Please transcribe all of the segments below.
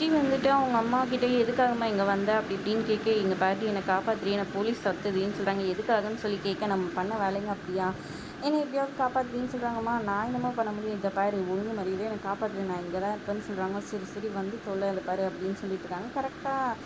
விஜி வந்துட்டு அவங்க அம்மா கிட்டே எதுக்காகம்மா இங்கே வந்த? அப்படி இப்படின்னு கேட்க எங்கள் பாட்டி என்னை காப்பாற்றுறி என்னை போலீஸ் தத்துதுன்னு சொல்கிறாங்க எதுக்காகன்னு சொல்லி கேட்க நம்ம பண்ண வேலைங்க அப்படியா? என்னை எப்படியாவது காப்பாற்றுறீன்னு சொல்கிறாங்கம்மா நான் என்னமோ பண்ண முடியும். இந்த பாரு ஒழுங்கு மரியாதை என்னை காப்பாற்று நான் இங்கே தான் இருப்பேன்னு சொல்கிறாங்க சரி சரி வந்து தொல்லை அந்த பாரு அப்படின்னு சொல்லிட்டு இருக்காங்க. கரெக்டாக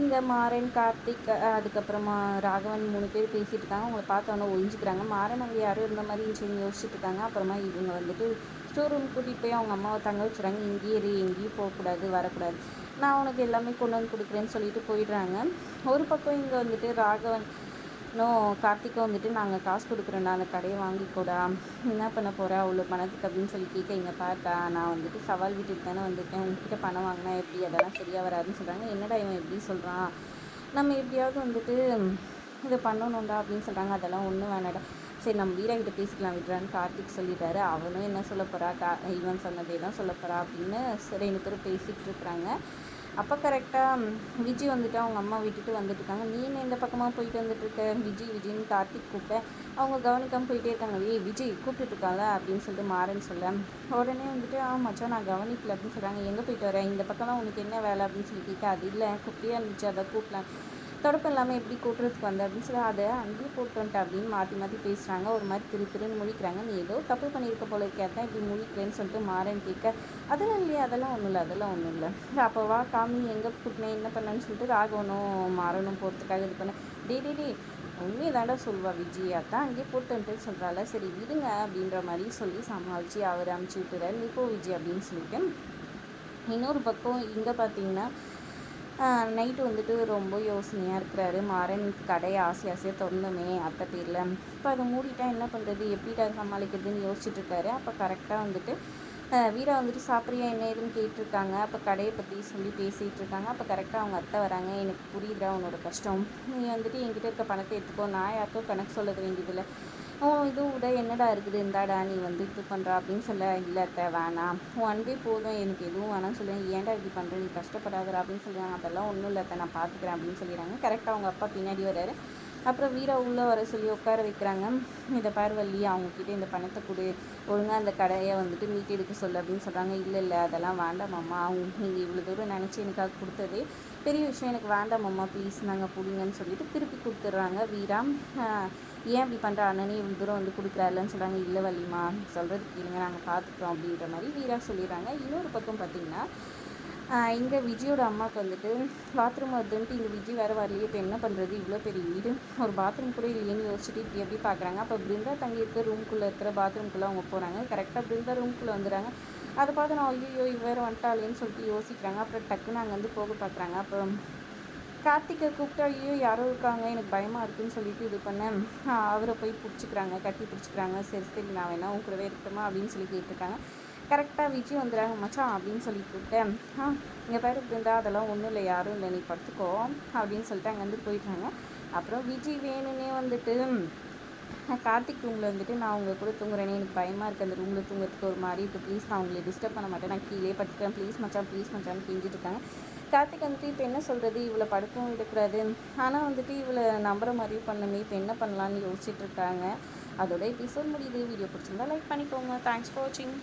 இங்கே மாறன் கார்த்திக் அதுக்கப்புறமா ராகவன் மூணு பேர் பேசிகிட்டு இருக்காங்க. அவங்கள பார்த்தவொன்னே ஒழிஞ்சிக்கிறாங்க. மாறன் அங்கே யாரும் இருந்த மாதிரி இருந்துச்சு யோசிச்சுட்டு இருக்காங்க. அப்புறமா இவங்க வந்துட்டு ஸ்டோர் ரூம் கூட்டிகிட்டு போய் அவங்க அம்மாவை தங்க வச்சுறாங்க இங்கேயே இரு எங்கேயும் போகக்கூடாது வரக்கூடாது. நான் உனக்கு எல்லாமே கொண்டு வந்து கொடுக்குறேன்னு சொல்லிட்டு போயிடுறாங்க. ஒரு பக்கம் இங்கே வந்துட்டு ராகவன் இன்னும் கார்த்திகை வந்துட்டு நாங்கள் காசு கொடுக்குறோண்டா அந்த கடையை வாங்கிக்கூடா. என்ன பண்ண போகிற அவ்வளோ பணத்துக்கு அப்படின்னு சொல்லி கேட்க இங்கே பார்த்தா நான் வந்துட்டு சவால் வீட்டுக்கு தானே வந்துட்டேன் உங்ககிட்ட பணம் வாங்கினா எப்படி அதெல்லாம் சரியாக வராதுன்னு சொல்கிறாங்க என்னடா இவன் எப்படி சொல்கிறான் நம்ம எப்படியாவது வந்துட்டு இதை பண்ணணும்டா அப்படின்னு சொல்கிறாங்க அதெல்லாம் ஒன்றும் வேணாடா சரி நம்ம வீராகிட்ட பேசிக்கலாம் விட்றான்னு கார்த்திக் சொல்லிட்டாரு அவனும் என்ன சொல்ல போகிறா கா இவன் சொன்னதே தான் சொல்ல போகிறா அப்படின்னு சரி ரெண்டு பேரும் பேசிகிட்டு இருக்கிறாங்க. அப்போ கரெக்டாக விஜய் வந்துட்டு அவங்க அம்மா விட்டுட்டு வந்துட்டுருக்காங்க நீ என்ன இந்த பக்கமாக போயிட்டு வந்துட்டுருக்க விஜய் விஜய்னு கார்த்திக் கூப்பிட்ட அவங்க கவனிக்காமல் போயிட்டே இருக்காங்க. ஏய் விஜய் கூப்பிட்டுருக்காங்க அப்படின்னு சொல்லிட்டு மாறேன்னு சொல்ல. உடனே வந்துட்டு ஆ மச்சா நான் கவனிக்கல அப்படின்னு சொல்கிறாங்க எங்கே போயிட்டு வரேன் இந்த பக்கம்லாம் உனக்கு என்ன வேலை? அப்படின்னு சொல்லி கேட்க அது இல்லை குப்பியாக இருந்துச்சு அதை கூப்பிடலாம் தொடக்கம் இல்லாமல் எப்படி கூட்டுறதுக்கு வந்த அப்படின்னு சொல்லி அதை அங்கேயே போட்டு வந்துட்டேன் அப்படின்னு மாற்றி மாற்றி பேசுகிறாங்க ஒரு மாதிரி திரு திருன்னு முழிக்கிறாங்க. நீ ஏதோ தப்பு பண்ணியிருக்க போல கேட்டேன். இப்படி முழிக்கிறேன்னு சொல்லிட்டு மாறேன்னு கேட்க அதெல்லாம் இல்லையா அதெல்லாம் ஒன்றும் இல்லை அதெல்லாம் ஒன்றும் இல்லை. அப்போ வா காமி எங்கே கூட்டினேன் என்ன பண்ணேன்னு சொல்லிட்டு ராகவனும் மாறணும் போகிறதுக்காக இது பண்ணேன். டே டே டே உண்மையை தாண்டா சொல்வா விஜய் அதான் அங்கேயே போட்டுன்ட்டு சொல்கிறாள் சரி விடுங்க அப்படின்ற மாதிரி சொல்லி சமாளித்து அவர் அமுச்சு விட்டுறாரு. நீ போ விஜய் அப்படின்னு சொல்லிட்டு இன்னொரு பக்கம் இங்கே பார்த்தீங்கன்னா நைட்டு வந்துட்டு ரொம்ப யோசனையாக இருக்கிறாரு. மாறன் கடையை ஆசை ஆசையாக திறந்தோமே அத்தை பேரில். இப்போ அதை மூடிட்டா என்ன பண்ணுறது எப்படிடா சமாளிக்கிறதுன்னு யோசிச்சுட்டு இருக்காரு. அப்போ கரெக்டாக வந்துட்டு வீரா வந்துட்டு சாப்பிட்றியா என்ன ஏதுன்னு கேட்டிருக்காங்க. அப்போ கடையை பற்றி சொல்லி பேசிகிட்டு இருக்காங்க. அப்போ கரெக்டாக அவங்க அத்தை வராங்க. எனக்கு புரியுதா உன்னோட கஷ்டம். நீ வந்துட்டு என்கிட்ட இருக்க பணத்தை எடுத்துக்கோ. நான் யாருக்கும் கணக்கு சொல்ல வேண்டியதில்லை. ஓ இது விட என்னடா இருக்குது? இந்தாடா நீ வந்து இது பண்ணுறா அப்படின்னு சொல்ல இல்லை அத்தை வேணாம். ஒன் டே போதும். எனக்கு எதுவும் வேணாம்னு சொல்லுவேன் ஏன்டா இப்படி பண்ணுற நீ கஷ்டப்படாதரா அப்படின்னு சொல்லுவாங்க அதெல்லாம் ஒன்றும் இல்லை நான் பார்த்துக்கிறேன் அப்படின்னு சொல்லிடுறாங்க. கரெக்டாக அவங்க அப்பா பின்னாடி வர்றாரு. அப்புறம் வீரா உள்ளே வர சொல்லி உட்கார வைக்கிறாங்க. இதை பார்வல்லி அவங்கக்கிட்ட இந்த பணத்தை கொடு. ஒழுங்காக அந்த கடையை வந்துட்டு மீட்டு எடுக்க சொல்லு அப்படின்னு சொல்கிறாங்க இல்லை இல்லை. அதெல்லாம் வேண்டாம் அவங்க நீங்கள் இவ்வளோ தூரம் நினச்சி எனக்காக கொடுத்ததே பெரிய விஷயம் எனக்கு வேண்டாம் அம்மா ப்ளீஸ் நாங்கள் பிடிங்கன்னு சொல்லிட்டு திருப்பி கொடுத்துட்றாங்க. வீரா ஏன் இப்படி பண்ணுற அண்ணனே இவ்வளோ தூரம் வந்து கொடுக்குறாருலன்னு சொல்கிறாங்க இல்லை வலிமா சொல்கிறது கேளுங்க நாங்கள் பார்த்துக்குறோம் அப்படின்ற மாதிரி வீரா சொல்லிடுறாங்க. இன்னொரு பக்கம் பார்த்திங்கன்னா இங்கே விஜயோட அம்மாவுக்கு வந்துட்டு பாத்ரூம் வருதுன்ட்டு இங்கே விஜய் வேறு வரலையே இப்போ என்ன பண்ணுறது இவ்வளோ பெரிய வீடு. ஒரு பாத்ரூம் கூட இல்லையேன்னு யோசிச்சுட்டு இப்படி எப்படி பார்க்குறாங்க? அப்போ பிருந்தா தங்கி இருக்க ரூம்குள்ளே இருக்கிற பாத்ரூம்குள்ளே அவங்க போகிறாங்க கரெக்டாக பிருந்தா ரூம்குள்ளே வந்துடுறாங்க. அதை பார்த்து நான் ஐயோ இவ்வேறு வந்துட்டாளேன்னு சொல்லிட்டு யோசிக்கிறாங்க. அப்புறம் டக்குன்னு அங்கேருந்து போக பார்க்குறாங்க. அப்புறம் கார்த்திகை கூப்பிட்டா ஐயோ யாரோ இருக்காங்க எனக்கு பயமாக இருக்குன்னு சொல்லிட்டு இது பண்ணேன் அவரை போய் பிடிச்சிக்கிறாங்க கட்டி பிடிச்சிக்கிறாங்க. சரி சரி நான் வேணா உன் கூடவே இருக்கட்டுமா? அப்படின்னு சொல்லி கேட்டிருக்காங்க. கரெக்டாக விஜய் வந்துடுறாங்க மச்சான் அப்படின்னு சொல்லி கூப்பிட்டேன் ஆ இங்கே பேர் இருந்தால் அதெல்லாம் ஒன்றும் இல்லை யாரும் இல்லை நீ படுத்துக்கோ அப்படின்னு சொல்லிட்டு அங்கேருந்து போயிட்டாங்க அப்புறம் விஜய் வேணும்னே வந்துட்டு கார்த்திக் ரூமில் வந்துட்டு நான் உங்கள் கூட தூங்குறேனே எனக்கு பயமாக இருக்குது அந்த ரூமில் தூங்குறதுக்கு ஒரு மாதிரி இப்போ ப்ளீஸ் நான் உங்களை டிஸ்டர்ப் பண்ண மாட்டேன். நான் கீழே படுத்துக்கிறேன். ப்ளீஸ் மச்சான் ப்ளீஸ் மச்சான் கெஞ்சிட்டு இருக்காங்க. கார்த்திக் வந்துட்டு இப்போ என்ன சொல்கிறது இவளை படுக்கவும் விடக்கூடாது. ஆனால் வந்துட்டு இவளை நம்புற மாதிரியும் பண்ணணுமே. இப்போ என்ன பண்ணலான்னு யோசிச்சுட்டு இருக்காங்க. அதோட எபிசோட் முடியுது. வீடியோ பிடிச்சிருந்தா லைக் பண்ணிக்கோங்க. தேங்க்ஸ் ஃபார் வாட்சிங்